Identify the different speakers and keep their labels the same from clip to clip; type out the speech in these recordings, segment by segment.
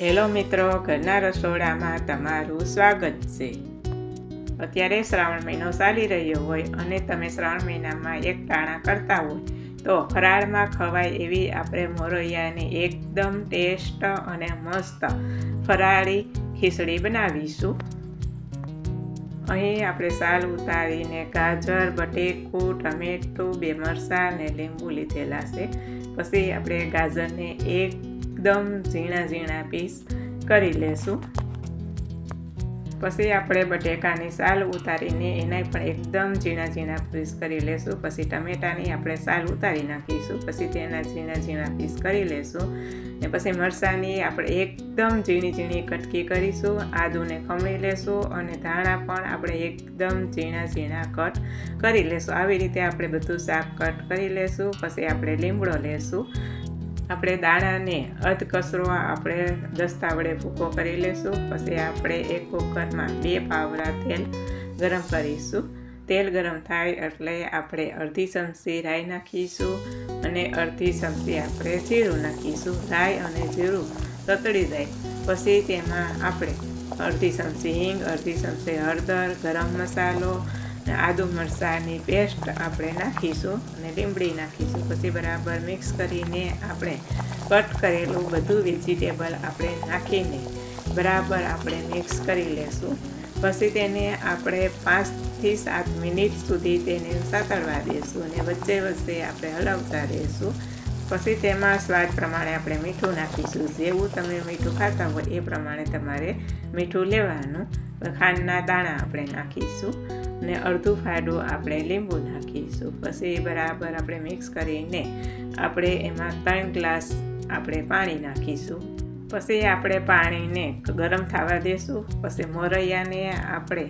Speaker 1: Hello મિત્રો. ઘરના રસોડામાં તમારું સ્વાગત છે. અત્યારે શ્રાવણ મહિનો ચાલી રહ્યો હોય અને તમે શ્રાવણ મહિનામાં એક ટાણા કરતા હોય, તો ફરાળમાં ખવાય એવી આપણે મોરૈયાની એકદમ ટેસ્ટ અને મસ્ત ફરાળી ખીચડી બનાવીશું. અહીં આપણે સાલ ઉતારીને ગાજર, બટેકું, ટમેટું, બે મરચાં ને લીંબુ લીધેલા છે. પછી આપણે ગાજરને એકદમ ઝીણા ઝીણા પીસ કરી લેશું. પછી આપણે બટેકાની સાલ ઉતારીને એને પણ એકદમ ઝીણા ઝીણા પીસ કરી લેશું. પછી ટમેટાની આપણે સાલ ઉતારી નાખીશું. પછી તેના ઝીણા ઝીણા પીસ કરી લેશું. ને પછી મરસાની આપણે એકદમ ઝીણી ઝીણી કટકી કરીશું. આદુને ખમણી લેશું અને ધાણા પણ આપણે એકદમ ઝીણા ઝીણા કટ કરી લેશું. આવી રીતે આપણે બધું શાક કટ કરી લેશું. પછી આપણે લીમડો લેશું. આપણે દાણાને અધ કચરો આપણે દસ્તા વડે ભૂકો કરી લેશું. પછી આપણે એક કુકરમાં બે પાવડા તેલ ગરમ કરીશું. તેલ ગરમ થાય એટલે આપણે અડધી ચમચી રાઈ નાખીશું અને અડધી ચમચી આપણે જીરું નાખીશું. રાઈ અને જીરું તતડી જાય. પછી તેમાં આપણે અડધી ચમચી હિંગ, અડધી ચમચી હળદર, ગરમ મસાલો આદુ મરચાંની પેસ્ટ આપણે નાખીશું અને લીમડી નાખીશું. પછી બરાબર મિક્સ કરીને આપણે કટ કરેલું બધું વેજીટેબલ આપણે નાખીને બરાબર આપણે મિક્સ કરી લેશું. પછી તેને આપણે પાંચથી સાત મિનિટ સુધી તેને સાતળવા દઈશું અને વચ્ચે વચ્ચે આપણે હલાવતા રહીશું. પછી તેમાં સ્વાદ પ્રમાણે આપણે મીઠું નાખીશું. જેવું તમે મીઠું ખાતા હોય એ પ્રમાણે તમારે મીઠું લેવાનું. ખાંડના દાણા આપણે નાખીશું. ને અડધું ફાડું આપણે લીંબુ નાખીશું. પછી બરાબર આપણે મિક્સ કરીને આપણે એમાં ત્રણ ગ્લાસ આપણે પાણી નાખીશું. પછી આપણે પાણીને ગરમ થવા દેશું. પછી મોરૈયાને આપણે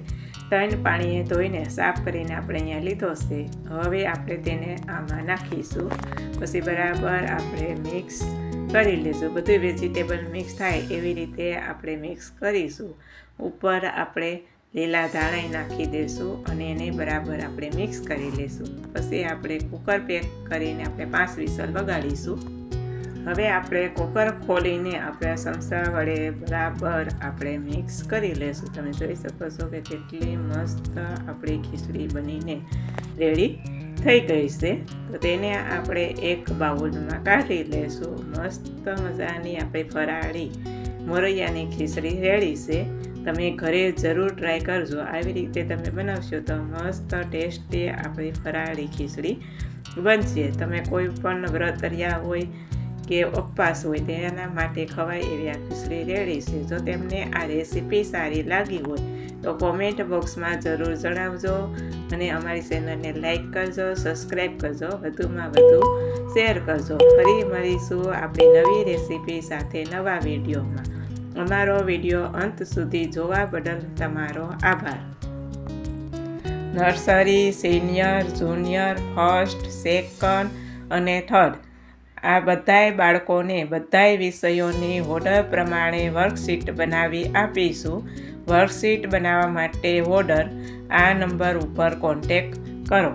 Speaker 1: ત્રણ પાણીએ ધોઈને સાફ કરીને આપણે અહીંયા લીધો છે. હવે આપણે તેને આમાં નાખીશું. પછી બરાબર આપણે મિક્સ કરી લઈશું બધું વેજીટેબલ મિક્સ થાય એવી રીતે આપણે મિક્સ કરીશું. ઉપર આપણે લીલા ધાણા નાખી દઈશું અને એને બરાબર આપણે મિક્સ કરી લઈશું પછી આપણે કુકર પેક કરીને આપણે પાંચ વિસલ વગાડીશું. હવે આપણે કુકર ખોલીને આપણે સમસા વડે બરાબર આપણે મિક્સ કરી લઈશું તમે જોઈ શકો છો કે કેટલી મસ્ત આપણી ખીચડી બનીને રેડી થઈ ગઈ છે. તો તેને આપણે એક બાઉલમાં કાઢી લઈશું મસ્ત મજાની આપણે ફરાળી મોરૈયાની ખીચડી રેડી છે. તમે ઘરે જરૂર ટ્રાય કરજો. આવી રીતે તમે બનાવશો તો મસ્ત ટેસ્ટી આપણી ફરાળી ખીચડી બનશે. તમે કોઈ પણ વ્રત કર્યા હોય કે ઉપવાસ હોય તેના માટે ખવાય એવી આ ખીચડી રેડી છે. જો તેમને આ રેસીપી સારી લાગી હોય તો કોમેન્ટ બોક્સમાં જરૂર જણાવજો અને અમારી ચેનલને લાઈક કરજો સબસ્ક્રાઈબ કરજો, વધુમાં વધુ શેર કરજો. ફરી મળીશું આપણી નવી રેસીપી સાથે નવા વિડીયોમાં. અમારો વીડિયો અંત સુધી જોવા બદલ તમારો આભાર. Nursery, senior, junior, first, second અને થર્ડ, આ બધાય બાળકોને બધાય વિષયોની ઓર્ડર પ્રમાણે વર્કશીટ બનાવી આપીશું. વર્કશીટ બનાવવા માટે ઓર્ડર આ નંબર ઉપર કોન્ટેક કરો.